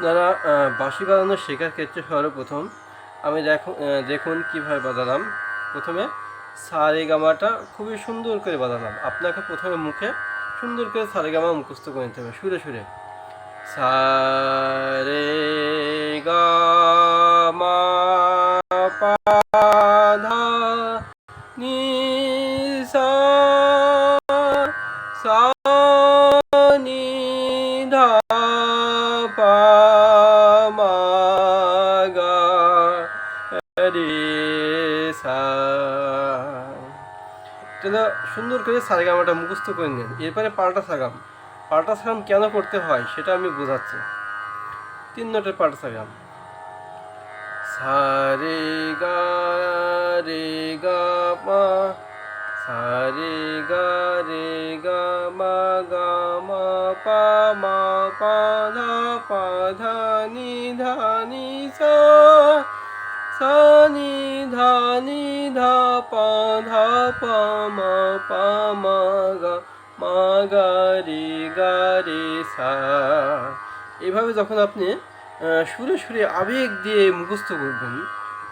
আপনারা বাঁশি বাজানো শেখার ক্ষেত্রে সর্বপ্রথম আমি দেখুন কীভাবে বাজালাম। প্রথমে সারে গামাটা খুবই সুন্দর করে বাজালাম। আপনাকে প্রথমে মুখে সুন্দর করে সারে গামা মুখস্থ করে নিতে হবে, সুরে সুরে। সারে সা সুন্দর করে সারেগামাটা মুখস্থ করে নেন এরপরে পাল্টা সাগাম পাল্টা সাগাম কেন করতে হয় সেটা আমি বোঝাচ্ছি। তিন নোটের পাল্টা সাগাম সারে গা রে গা মা, সারে গা রে গা মা গা মা পা মা, পা ধা পা ধা, নি ধা, নি সা। সা নি ধা পা ধা পা মা পা মা গা মা গা রে গা রে সা। এভাবে যখন আপনি সুরে সুরে আবেগ দিয়ে মুখস্থ করবেন,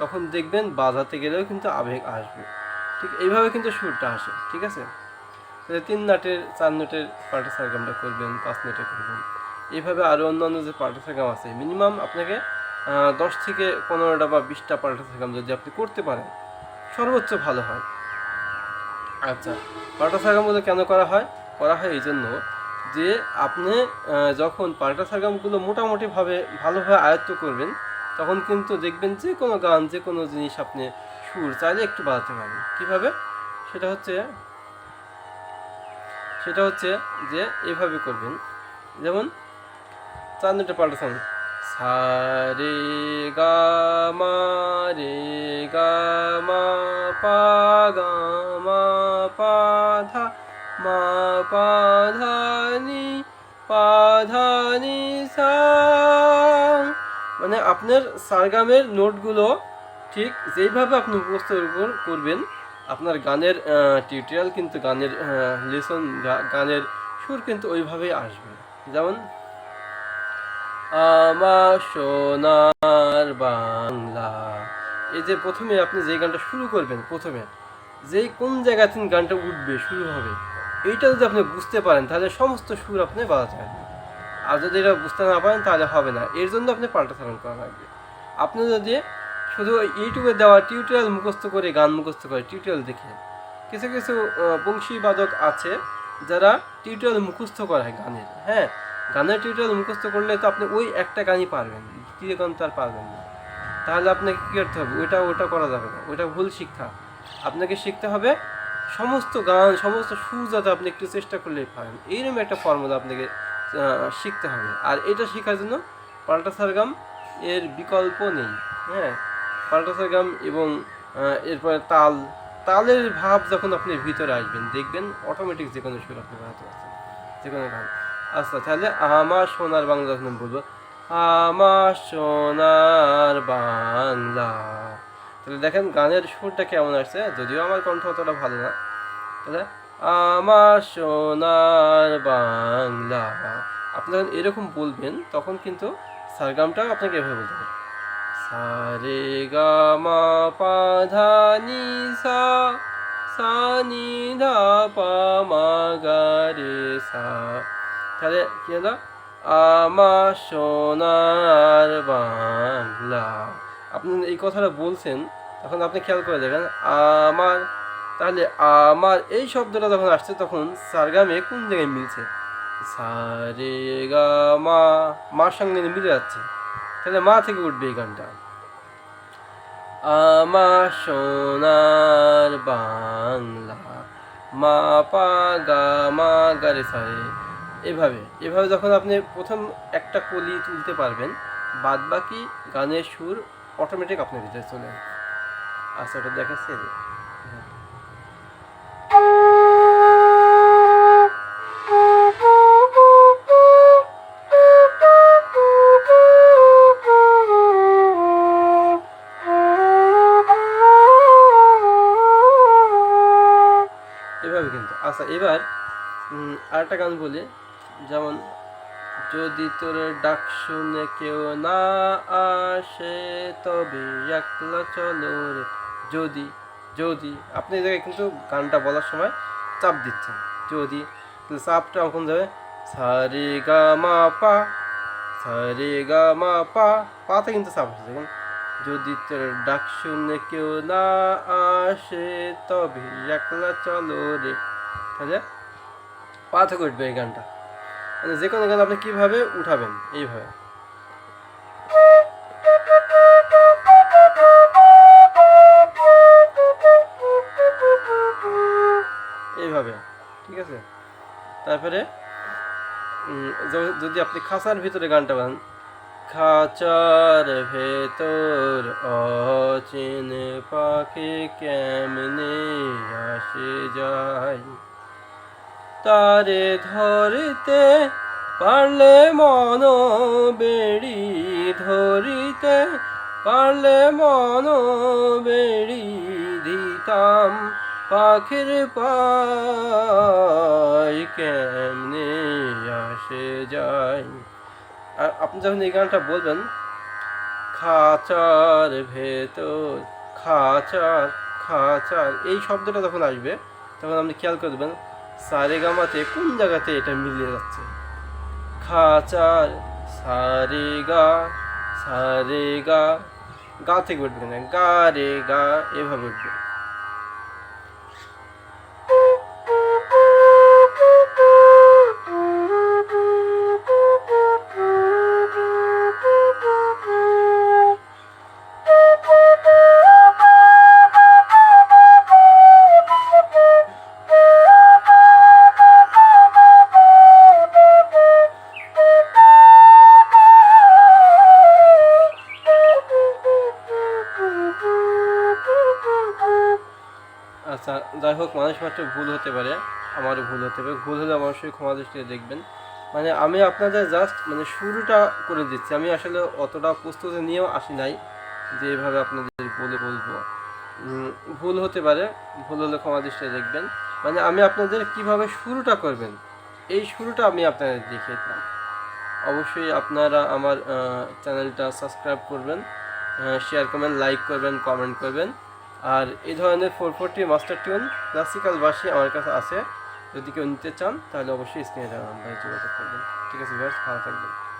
তখন দেখবেন বাজাতে গেলেও কিন্তু আবেগ আসবে। ঠিক এইভাবে কিন্তু সুরটা আসে, ঠিক আছে? তাহলে তিন নাটের, চার নোটের পাল্টা সারগামটা করবেন, পাঁচ নোটে করবেন। এইভাবে আরও অন্যান্য যে সারগাম আছে, মিনিমাম আপনাকে দশ থেকে পনেরোটা বা বিশটা পাল্টা সারগাম যদি আপনি করতে পারেন সর্বোচ্চ ভালো হয়। আচ্ছা। পাল্টা সারগামগুলো কেন করা হয়? করা হয় এই জন্য যে আপনি যখন পাল্টা সারগামগুলো মোটামুটিভাবে ভালোভাবে আয়ত্ত করবেন তখন কিন্তু দেখবেন যে কোনো গান যে কোনো জিনিস আপনি সুর চাইলে একটু বাড়াতে পারবেন। কীভাবে? সেটা হচ্ছে সেটা হচ্ছে যে এভাবে করবেন। যেমন চার নোটে পাল্টা সাউন্ড সা রে গা মা রে গা মা পা গা মা মা নি সা। মানে আপনার সারগামের নোটগুলো ঠিক যেইভাবে আপনি কর- করবেন, আপনার গানের টিউটোরিয়াল কিন্তু গানের লেসন গানের সুর কিন্তু ওইভাবেই আসবে। যেমন আমার সোনার বাংলা। এই যে প্রথমে আপনি যে গানটা শুরু করবেন, প্রথমে যেই কোন জায়গা থেকে গানটা উঠবে, শুরু হবে, এইটা যদি আপনি বুঝতে পারেন, তাহলে সমস্ত সুর আপনি বাজাতে পারবেন। আর যদি এটা বুঝতে না পারেন, তাহলে হবে না। এর জন্য আপনি পাল্টা সারণ করা লাগবে। আপনি যদি শুধু ইউটিউবে দেওয়া টিউটোরিয়াল মুখস্থ করে, গান মুখস্থ করে টিউটোরিয়াল দেখে কিছু কিছু বংশীবাদক আছে যারা টিউটোরিয়াল মুখস্থ করায় গানের হ্যাঁ? গানের টিউটোরিয়াল মুখস্থ করলে তো আপনি ওই একটা গানই পারবেন দ্বিতীয় গান তো আর পারবেন না। তাহলে আপনাকে কী করতে হবে? ওইটা ওটা করা যাবে না। ওইটা ভুল শিক্ষা। আপনাকে শিখতে হবে সমস্ত গান, সমস্ত সুর যাতে আপনি একটু চেষ্টা করলেই পারেন। এইরকম একটা ফর্মুলা আপনাকে শিখতে হবে। আর এটা শেখার জন্য পাল্টা সারগাম এর বিকল্প নেই। হ্যাঁ? পাল্টা সারগাম এবং এরপরে তাল। তালের ভাব যখন আপনি ভিতরে আসবেন, দেখবেন অটোমেটিক যে কোনো সুর আপনি বানাতে পারছেন। যে কোনো গান। আচ্ছা তাহলে আমার সোনার বাংলা বলব। আমার সোনার বাংলা। তাহলে দেখেন, গানের সুরটা কেমন আসছে? যদিও আমার কণ্ঠ অতটা ভালো না। তাহলে, আমার সোনার বাংলা। আপনি যখন এরকম বলবেন, তখন কিন্তু সারগামটাও আপনাকে এভাবে বলতে হবে। সারে গা মা পা ধা নি সা সা নি ধা পা মা গা রে সা। তাহলে কি হলো? আমার সোনার বাংলা। আপনি এই কথাটা বলছেন, তখন আপনি খেয়াল করে দেখেন, আমার, তাহলে আমার এই শব্দটা যখন আসছে, তখন সারগামে কোন জায়গায় মিলছে? সারে গা মা মার সঙ্গে মিলে যাচ্ছে। তাহলে মা থেকে উঠবে এই গানটা। আমার সোনার বাংলা, মা পা গা মা গা রে সারে এভাবে এভাবে যখন আপনি প্রথম একটা কলি তুলতে পারবেন বাদ বাকি গানের সুর অটোমেটিক আপনার ভিতরে চলে আচ্ছা ওটা দেখাচ্ছে এভাবে কিন্তু। আচ্ছা এবার আরেকটা গান বলি। যেমন, যদি তোর ডাক শুনে কেউ না আসে, তবে একলা চলো রে। যদি যদি, আপনি এই জায়গায় কিন্তু গানটা বলার সময় চাপ দিচ্ছেন। যদি চাপটা কখন যাবে? সারে গা মা পা, সারে গা মা পা। পাতে কিন্তু চাপ হচ্ছে দেখুন, যদি তোর ডাক শুনে কেউ না আসে, তবে একলা চলো রে। তাহলে পা থেকে উঠবে এই গানটা। মানে যে কোনো গান আপনি কীভাবে উঠাবেন? এইভাবে। এইভাবে, ঠিক আছে? তারপরে যদি আপনি খাঁচার ভিতরে গানটা বান খাঁচার ভেতর অচিন পাখি কেমনে আসে যায়? তারে ধরিতে পারলে মন বেড়ি ধরিতে পারলে মন বেড়ি দিতাম পাখির পাই কেমনে আসে যায়? আর আপনি যখন এই গানটা বলবেন, খাঁচার ভেতর, খাঁচার খাঁচার, এই শব্দটা যখন আসবে, তখন আপনি খেয়াল করবেন সারে গামাতে কোন জায়গাতে এটা মিলিয়ে যাচ্ছে? খা চার সারে গা সারে গা গা থেকে উঠবে না, গা রে গা, এভাবে উঠবে। আচ্ছা যাই হোক, মানুষ মাত্র ভুল হতে পারে, আমারও ভুল হতে পারে। ভুল হলে অবশ্যই ক্ষমা দৃষ্টিতে দেখবেন। মানে আমি আপনাদের জাস্ট মানে শুরুটা করে দিচ্ছি। আমি আসলে অতটা প্রস্তুতি নিয়েও আসি নাই যে এভাবে আপনাদের বলে বলব। ভুল হতে পারে, ভুল হলে ক্ষমা দৃষ্টিতে দেখবেন। মানে আমি আপনাদের কীভাবে শুরুটা করবেন, এই শুরুটা আমি আপনাদের দেখিয়ে দিলাম। অবশ্যই আপনারা আমার চ্যানেলটা সাবস্ক্রাইব করবেন শেয়ার করবেন লাইক করবেন কমেন্ট করবেন। আর এই ধরনের four forty master tune classical বাসে আমার কাছে আছে। যদি কেউ নিতে চান, তাহলে অবশ্যই স্ক্রিনে নাম্বারে যোগাযোগ করবেন। ঠিক আছে ভালো থাকবেন।